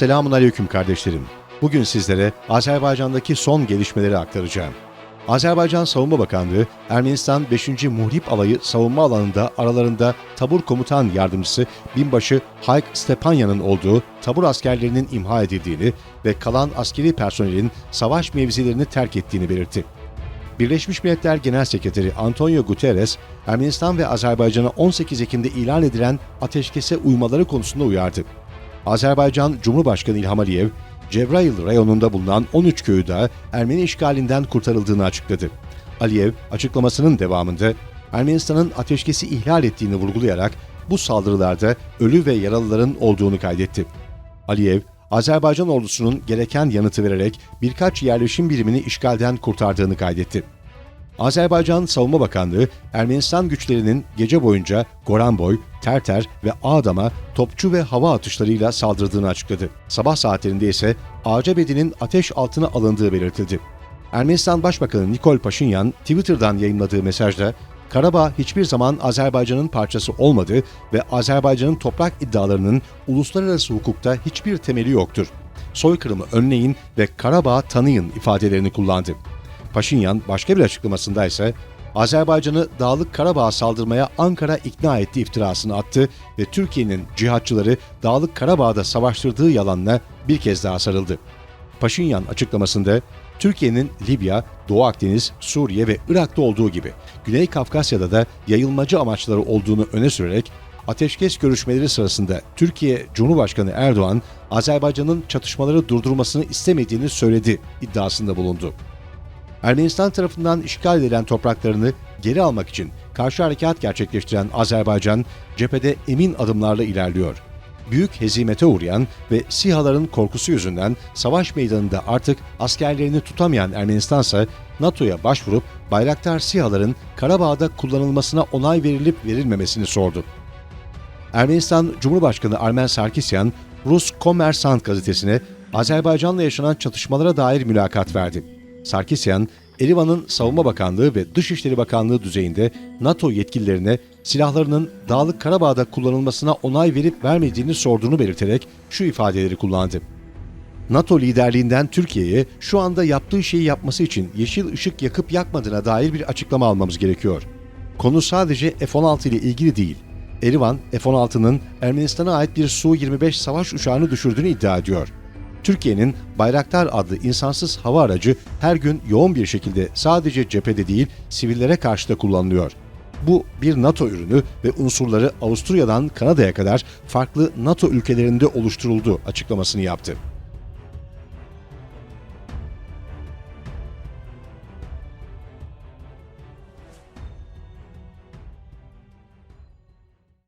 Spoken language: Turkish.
Selamun Aleyküm kardeşlerim. Bugün sizlere Azerbaycan'daki son gelişmeleri aktaracağım. Azerbaycan Savunma Bakanlığı, Ermenistan 5. Muhrip Alayı savunma alanında aralarında tabur komutan yardımcısı binbaşı Hayk Stepanyan'ın olduğu tabur askerlerinin imha edildiğini ve kalan askeri personelin savaş mevzilerini terk ettiğini belirtti. Birleşmiş Milletler Genel Sekreteri Antonio Guterres, Ermenistan ve Azerbaycan'a 18 Ekim'de ilan edilen ateşkese uymaları konusunda uyardı. Azerbaycan Cumhurbaşkanı İlham Aliyev, Cebrail rayonunda bulunan 13 köyü de Ermeni işgalinden kurtarıldığını açıkladı. Aliyev, açıklamasının devamında Ermenistan'ın ateşkesi ihlal ettiğini vurgulayarak bu saldırılarda ölü ve yaralıların olduğunu kaydetti. Aliyev, Azerbaycan ordusunun gereken yanıtı vererek birkaç yerleşim birimini işgalden kurtardığını kaydetti. Azerbaycan Savunma Bakanlığı, Ermenistan güçlerinin gece boyunca Goranboy, Terter ve Ağdam'a topçu ve hava atışlarıyla saldırdığını açıkladı. Sabah saatlerinde ise Ağcabedi'nin ateş altına alındığı belirtildi. Ermenistan Başbakanı Nikol Paşinyan Twitter'dan yayınladığı mesajda Karabağ hiçbir zaman Azerbaycan'ın parçası olmadı ve Azerbaycan'ın toprak iddialarının uluslararası hukukta hiçbir temeli yoktur. Soykırımı önleyin ve Karabağ tanıyın ifadelerini kullandı. Paşinyan başka bir açıklamasında ise Azerbaycan'ı Dağlık Karabağ'a saldırmaya Ankara ikna etti iftirasını attı ve Türkiye'nin cihatçıları Dağlık Karabağ'da savaştırdığı yalanla bir kez daha sarıldı. Paşinyan açıklamasında Türkiye'nin Libya, Doğu Akdeniz, Suriye ve Irak'ta olduğu gibi Güney Kafkasya'da da yayılmacı amaçları olduğunu öne sürerek ateşkes görüşmeleri sırasında Türkiye Cumhurbaşkanı Erdoğan, Azerbaycan'ın çatışmaları durdurmasını istemediğini söyledi iddiasında bulundu. Ermenistan tarafından işgal edilen topraklarını geri almak için karşı harekat gerçekleştiren Azerbaycan cephede emin adımlarla ilerliyor. Büyük hezimete uğrayan ve SİHA'ların korkusu yüzünden savaş meydanında artık askerlerini tutamayan Ermenistan ise NATO'ya başvurup Bayraktar SİHA'ların Karabağ'da kullanılmasına onay verilip verilmemesini sordu. Ermenistan Cumhurbaşkanı Armen Sarkisyan, Rus Kommersant gazetesine Azerbaycan'la yaşanan çatışmalara dair mülakat verdi. Sarkisyan, Erivan'ın Savunma Bakanlığı ve Dışişleri Bakanlığı düzeyinde NATO yetkililerine silahlarının Dağlık Karabağ'da kullanılmasına onay verip vermediğini sorduğunu belirterek şu ifadeleri kullandı. NATO liderliğinden Türkiye'ye şu anda yaptığı şeyi yapması için yeşil ışık yakıp yakmadığına dair bir açıklama almamız gerekiyor. Konu sadece F-16 ile ilgili değil. Erivan, F-16'nın Ermenistan'a ait bir Su-25 savaş uçağını düşürdüğünü iddia ediyor. Türkiye'nin Bayraktar adlı insansız hava aracı her gün yoğun bir şekilde sadece cephede değil sivillere karşı da kullanılıyor. Bu bir NATO ürünü ve unsurları Avusturya'dan Kanada'ya kadar farklı NATO ülkelerinde oluşturuldu açıklamasını yaptı.